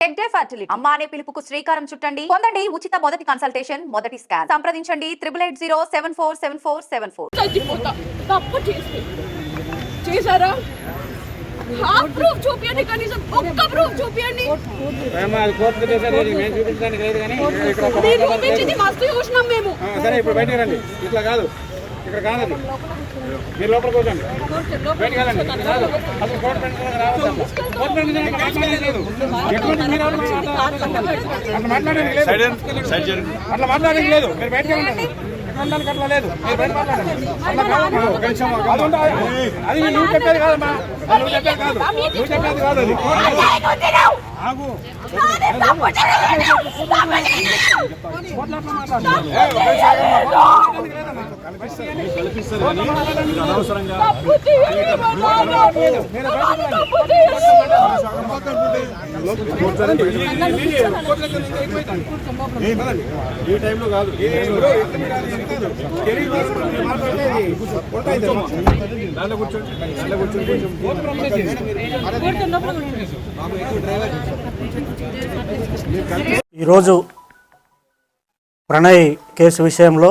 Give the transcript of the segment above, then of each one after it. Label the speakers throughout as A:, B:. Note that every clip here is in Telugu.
A: టెక్ డే ఫర్టిలిటీ అమ్మ అనే పిలుపుకు శ్రీకారం చుట్టండి. పొందండి ఉచిత మొదటి కన్సల్టేషన్ మొదటి స్కాన్. సంప్రదించండి triple eight zero seven four seven four seven four
B: చేశారా? ఆ ప్రూఫ్ చూపియండి కనీసం. ఒక్క ప్రూఫ్ చూపియండి.
C: ఏమ్మా, అది కోర్టుకు చేసేది మేము చూపించడానికి లేదు కానీ ఇక్కడ ఒక
B: మీరు
C: మాట లేదు.
B: చూపించింది మస్తు చూసినాం మేము.
C: ఆ, సరే ఇప్పుడు బయటికి రండి. ఇట్లా కాదు. ఇక్కడ కాదు అది మీరు లోపల కూర్చోండి బయటికి వెళ్ళండి. ఇక్కడ కాదు. అసలు కోర్టు రావద్దు. అట్లా. కోర్టు మాట్లాడేది లేదు. ఎటువంటి మీరు? అట్లా మాట్లాడేది లేదు. అట్లా మాట్లాడేది లేదు. మీరు బయటికి వెళ్ళండి ఇక్కడ ఉండడానికి అట్లా లేదు. మీరు బయట మాట్లాడండి. అది నువ్వు చెప్పేది కాదమ్మా. నువ్వు చెప్పేది కాదు. నువ్వు చెప్పేది కాదు అది. ఆగు. ఈ టైంలో కాదు దాంట్లో కూర్చోండి దాంట్లో కూర్చోండి
D: ఈరోజు ప్రణయ్ కేసు విషయంలో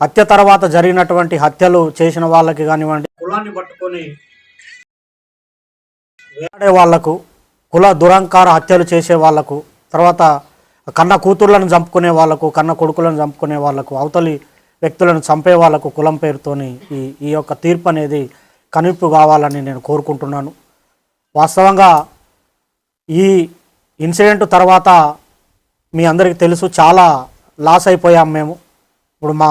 D: హత్య తర్వాత జరిగినటువంటి హత్యలు చేసిన వాళ్ళకి కానివ్వండి కులాన్ని పట్టుకొని వేలాడే వాళ్ళకు కుల దురంకార హత్యలు చేసే వాళ్ళకు తర్వాత కన్న కూతుర్లను చంపుకునే వాళ్ళకు కన్న కొడుకులను చంపుకునే వాళ్ళకు అవతలి వ్యక్తులను చంపే వాళ్ళకు కులం పేరుతోని ఈ ఈ యొక్క తీర్పు అనేది కనువిప్పు కావాలని నేను కోరుకుంటున్నాను. వాస్తవంగా ఈ ఇన్సిడెంట్ తర్వాత మీ అందరికీ తెలుసు చాలా లాస్ అయిపోయాం మేము. ఇప్పుడు మా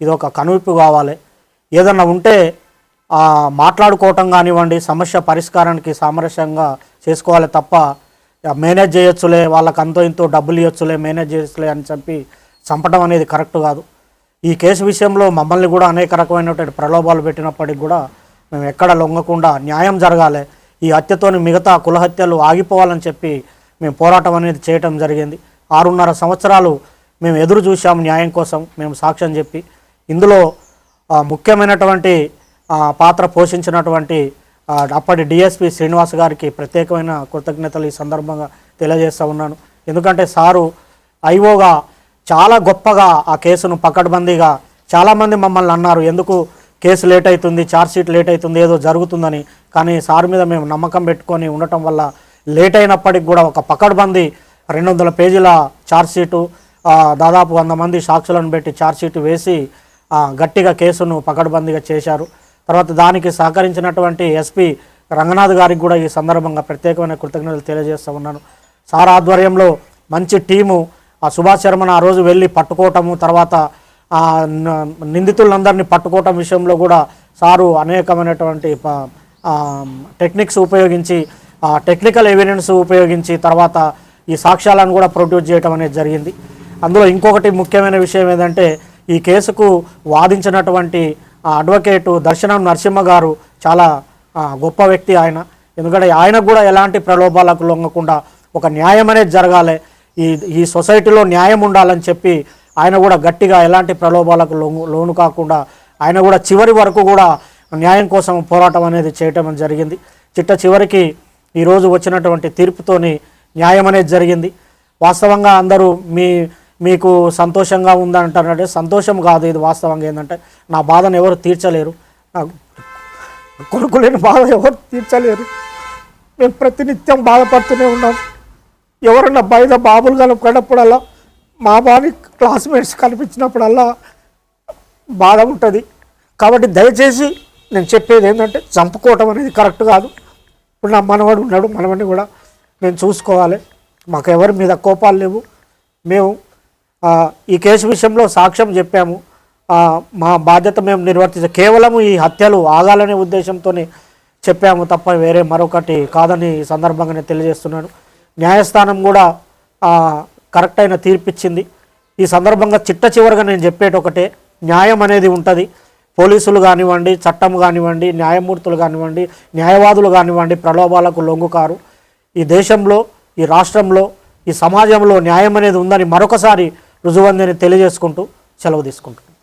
D: ఇది ఒక కనువిప్పు కావాలి. ఏదన్నా ఉంటే మాట్లాడుకోవటం కానివ్వండి సమస్య పరిష్కారానికి సామరస్యంగా చేసుకోవాలి తప్ప మేనేజ్ చేయొచ్చులే వాళ్ళకి అంతో ఇంతో డబ్బులు ఇవ్వచ్చులే మేనేజ్ చేయొచ్చులే అని చెప్పి చంపడం అనేది కరెక్ట్ కాదు. ఈ కేసు విషయంలో మమ్మల్ని కూడా అనేక రకమైనటువంటి ప్రలోభాలు పెట్టినప్పటికి కూడా మేము ఎక్కడ లొంగకుండా న్యాయం జరగాలి. ఈ హత్యతోని మిగతా కులహత్యలు ఆగిపోవాలని చెప్పి మేము పోరాటం అనేది చేయటం జరిగింది. ఆరున్నర సంవత్సరాలు మేము ఎదురు చూసాము న్యాయం కోసం మేము సాక్ష్యం చెప్పి ఇందులో ముఖ్యమైనటువంటి పాత్ర పోషించినటువంటి అప్పటి డిఎస్పి శ్రీనివాస్ గారికి ప్రత్యేకమైన కృతజ్ఞతలు ఈ సందర్భంగా తెలియజేస్తూ ఉన్నాను. ఎందుకంటే సారు ఐఓగా చాలా గొప్పగా ఆ కేసును పకడ్బందీగా చాలామంది మమ్మల్ని అన్నారు ఎందుకు కేసు లేట్ అవుతుంది ఛార్జ్షీట్ లేట్ అవుతుంది ఏదో జరుగుతుందని. కానీ సార్ మీద మేము నమ్మకం పెట్టుకొని ఉండటం వల్ల లేట్ అయినప్పటికి కూడా ఒక పకడ్బందీ రెండు వందల పేజీల ఛార్జ్షీటు దాదాపు వంద మంది సాక్షులను పెట్టి ఛార్జ్షీట్ వేసి గట్టిగా కేసును పకడ్బందీగా చేశారు. తర్వాత దానికి సహకరించినటువంటి ఎస్పీ రంగనాథ్ గారికి కూడా ఈ సందర్భంగా ప్రత్యేకమైన కృతజ్ఞతలు తెలియజేస్తూ ఉన్నాను. సార్ ఆధ్వర్యంలో మంచి టీము ఆ సుభాష్ శర్మను ఆ రోజు వెళ్ళి పట్టుకోవటము తర్వాత నిందితులందరినీ పట్టుకోవటం విషయంలో కూడా సారు అనేకమైనటువంటి ప- టెక్నిక్స్ ఉపయోగించి టెక్నికల్ ఎవిడెన్స్ ఉపయోగించి తర్వాత ఈ సాక్ష్యాలను కూడా ప్రొడ్యూస్ చేయడం అనేది జరిగింది. అందులో ఇంకొకటి ముఖ్యమైన విషయం ఏంటంటే ఈ కేసుకు వాదించినటువంటి అడ్వకేటు దర్శనం నరసింహ గారు చాలా గొప్ప వ్యక్తి ఆయన. ఎందుకంటే ఆయనకు కూడా ఎలాంటి ప్రలోభాలకు లొంగకుండా ఒక న్యాయం అనేది జరగాలి. ఈ ఈ సొసైటీలో న్యాయం ఉండాలని చెప్పి ఆయన కూడా గట్టిగా ఎలాంటి ప్రలోభాలకు లోను కాకుండా ఆయన కూడా చివరి వరకు కూడా న్యాయం కోసం పోరాటం అనేది చేయటం జరిగింది. చిట్ట చివరికి ఈరోజు వచ్చినటువంటి తీర్పుతోని న్యాయం అనేది జరిగింది. వాస్తవంగా అందరూ మీ మీకు సంతోషంగా ఉందంటారంటే సంతోషం కాదు. ఇది వాస్తవంగా ఏంటంటే నా బాధను ఎవరు తీర్చలేరు. నాకు కొడుకు లేని బాధ ఎవరు తీర్చలేరు. మేము ప్రతినిత్యం బాధపడుతూనే ఉన్నాం. ఎవరన్నా బయట బాబులు కనుక్కున్నప్పుడల్లా మా బాబు క్లాస్మేట్స్ కనిపించినప్పుడల్లా బాధ ఉంటుంది. కాబట్టి దయచేసి నేను చెప్పేది ఏంటంటే చంపుకోవటం అనేది కరెక్ట్ కాదు. ఇప్పుడు నా మనవాడు ఉన్నాడు. మనవడిని కూడా మేము చూసుకోవాలి. మాకు ఎవరి మీద కోపాలు లేవు. మేము ఈ కేసు విషయంలో సాక్ష్యం చెప్పాము. మా బాధ్యత మేము నిర్వర్తించ కేవలం ఈ హత్యలు ఆగాలనే ఉద్దేశంతోనే చెప్పాము తప్ప వేరే మరొకటి కాదని ఈ సందర్భంగా నేను తెలియజేస్తున్నాను. న్యాయస్థానం కూడా కరెక్ట్ అయిన తీర్పిచ్చింది. ఈ సందర్భంగా చిట్ట చివరిగా నేను చెప్పేటి ఒకటే న్యాయం అనేది ఉంటుంది. పోలీసులు కానివ్వండి చట్టం కానివ్వండి న్యాయమూర్తులు కానివ్వండి న్యాయవాదులు కానివ్వండి ప్రలోభాలకు లొంగుకారు. ఈ దేశంలో ఈ రాష్ట్రంలో ఈ సమాజంలో న్యాయం అనేది ఉందని మరొకసారి రుజువందని తెలియజేసుకుంటూ సెలవు తీసుకుంటున్నాను